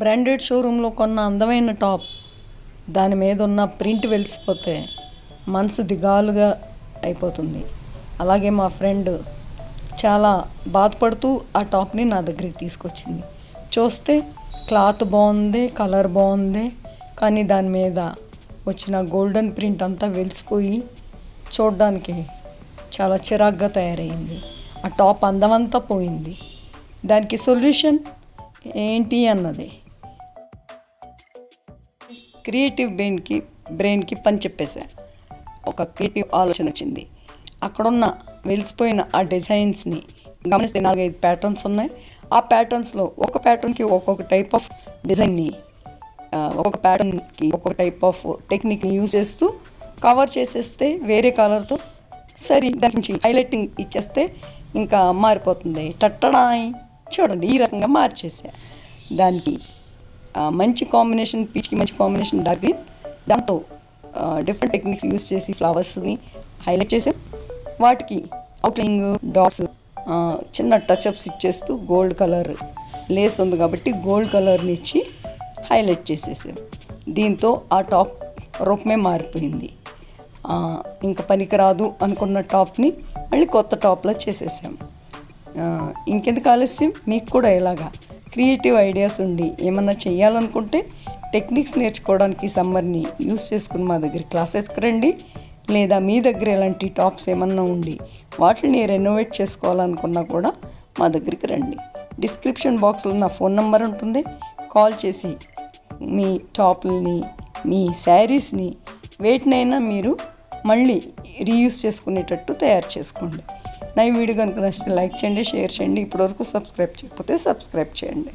Branded షోరూంలో కొన్న అందమైన టాప్ దాని మీద ఉన్న ప్రింట్ వెలిసిపోతే మనసు దిగాలుగా అయిపోతుంది. అలాగే మా ఫ్రెండ్ చాలా బాధపడుతూ ఆ టాప్ని నా దగ్గరికి తీసుకొచ్చింది. చూస్తే క్లాత్ బాగుంది కలర్ బాగుంది కానీ దాని మీద వచ్చిన గోల్డెన్ ప్రింట్ అంతా వెలిసిపోయి చూడడానికి చాలా చిరాగ్గా తయారైంది. ఆ టాప్ అందమంతా పోయింది. దానికి సొల్యూషన్ ఏంటి అన్నది క్రియేటివ్ బ్రెయిన్కి బ్రెయిన్కి పని చెప్పేశా ఒక క్రియేటివ్ ఆలోచన వచ్చింది. అక్కడున్న వెలిసిపోయిన ఆ డిజైన్స్ని గమనిస్తే నాలుగైదు ప్యాటర్న్స్ ఉన్నాయి. ఆ ప్యాటర్న్స్లో ఒక ప్యాటర్న్కి ఒక్కొక్క టైప్ ఆఫ్ డిజైన్ని ఒక్కొక్క ప్యాటర్న్కి ఒక్కొక్క టైప్ ఆఫ్ టెక్నిక్ని యూజ్ చేస్తూ కవర్ చేసేస్తే వేరే కలర్తో సరి దాని నుంచి హైలైటింగ్ ఇచ్చేస్తే ఇంకా మారిపోతుంది. టట్టడాయ్! చూడండి ఈ రకంగా మార్చేసా దానికి మంచి కాంబినేషన్ పీచ్కి మంచి కాంబినేషన్ డార్క్ గ్రీన్ దాంతో డిఫరెంట్ టెక్నిక్స్ యూస్ చేసి ఫ్లవర్స్ని హైలైట్ చేసాం. వాటికి అవుట్లైనింగ్ డాట్స్ చిన్న టచ్అప్స్ ఇచ్చేస్తూ గోల్డ్ కలర్ లేస్ ఉంది కాబట్టి గోల్డ్ కలర్ని ఇచ్చి హైలైట్ చేసేసాం. దీంతో ఆ టాప్ రూపమే మారిపోయింది. ఇంకా పనికిరాదు అనుకున్న టాప్ని మళ్ళీ కొత్త టాప్లో చేసేసాం. ఇంకెందుకు ఆలస్యం? మీకు కూడా ఇలాగా. క్రియేటివ్ ఐడియాస్ ఉండి ఏమన్నా చేయాలనుకుంటే టెక్నిక్స్ నేర్చుకోవడానికి సమ్మర్ని యూస్ చేసుకుని మా దగ్గర క్లాసెస్కి రండి. లేదా మీ దగ్గర ఎలాంటి టాప్స్ ఏమన్నా ఉండి వాటిని రెనోవేట్ చేసుకోవాలనుకున్నా కూడా మా దగ్గరికి రండి. డిస్క్రిప్షన్ బాక్స్లో నా ఫోన్ నెంబర్ ఉంటుంది. కాల్ చేసి మీ టాప్లని మీ శారీస్ని వేటినైనా మీరు మళ్ళీ రీయూస్ చేసుకునేటట్టు తయారు చేసుకోండి. నా ఈ వీడియో కనుక నచ్చితే లైక్ చేయండి షేర్ చేయండి. ఇప్పటివరకు సబ్స్క్రైబ్ చేయకపోతే సబ్స్క్రైబ్ చేయండి.